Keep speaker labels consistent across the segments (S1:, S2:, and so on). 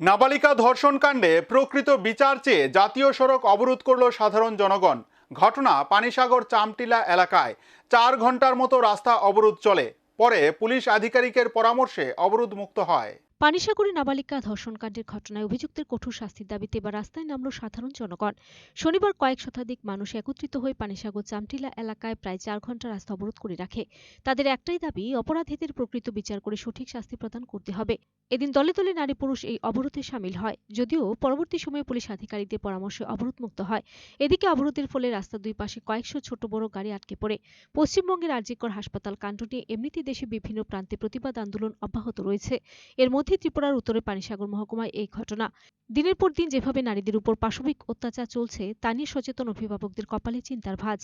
S1: নাবালিকা ধর্ষণ কাণ্ডে প্রকৃত বিচার চেয়ে জাতীয় সড়ক অবরোধ করল সাধারণ জনগণ। ঘটনা পানিসাগর চামটিলা এলাকায়। চার ঘণ্টার মতো রাস্তা অবরোধ চলে। পরে পুলিশ আধিকারিকের পরামর্শে অবরোধ মুক্ত হয়।
S2: পানিসাগরে নাবালিকা ধর্ষণকাণ্ডের ঘটনায় অভিযুক্তের কঠোর শাস্তির দাবিতে এবার রাস্তায় নামল সাধারণ জনগণ। শনিবার কয়েক শতাধিক মানুষ একত্রিত হয়ে পানিসাগর চামটিলা এলাকায় প্রায় চার ঘণ্টা রাস্তা অবরোধ করে রাখে। তাদের একটাই দাবি, অপরাধীদের প্রকৃত বিচার করে সঠিক শাস্তি প্রদান করতে হবে। এদিন দলে দলে নারী পুরুষ এই অবরোধে সামিল হয়। যদিও পরবর্তী সময়ে পুলিশ আধিকারিকদের পরামর্শে অবরোধ মুক্ত হয়। এদিকে অবরোধের ফলে রাস্তার দুই পাশে কয়েকশো ছোট বড় গাড়ি আটকে পড়ে। পশ্চিমবঙ্গের আর্যিকর হাসপাতাল কাণ্ড নিয়ে এমনিতে দেশে বিভিন্ন প্রান্তে প্রতিবাদ আন্দোলন অব্যাহত রয়েছে। এর মধ্যে ত্রিপুরার উত্তরে পানিসাগর মহকুমায় এই ঘটনা। দিনের পর দিন যেভাবে নারীদের উপর পাশবিক অত্যাচার চলছে তা নিয়ে সচেতন অভিভাবকদের কপালে চিন্তার ভাঁজ।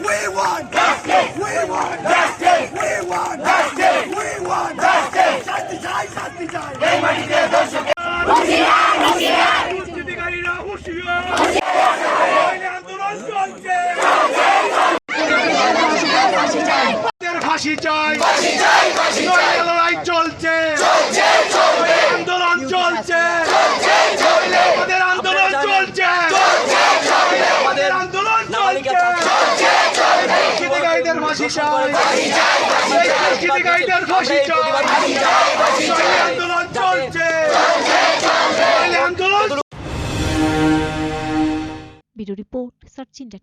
S3: We want justice. ফাঁসি চাই। লড়াই চলছে। আন্দোলন চলছে। আমাদের আন্দোলন চলছে। আমাদের আন্দোলন চলছে। দুষ্কৃতিকারীদের ফাঁসি চাই। দুষ্কৃতিকারীদের ফাঁসি চাই। আন্দোলন চলছে। আন্দোলন
S2: ব্যুরো রিপোর্ট সার্চ ইন্ডিয়া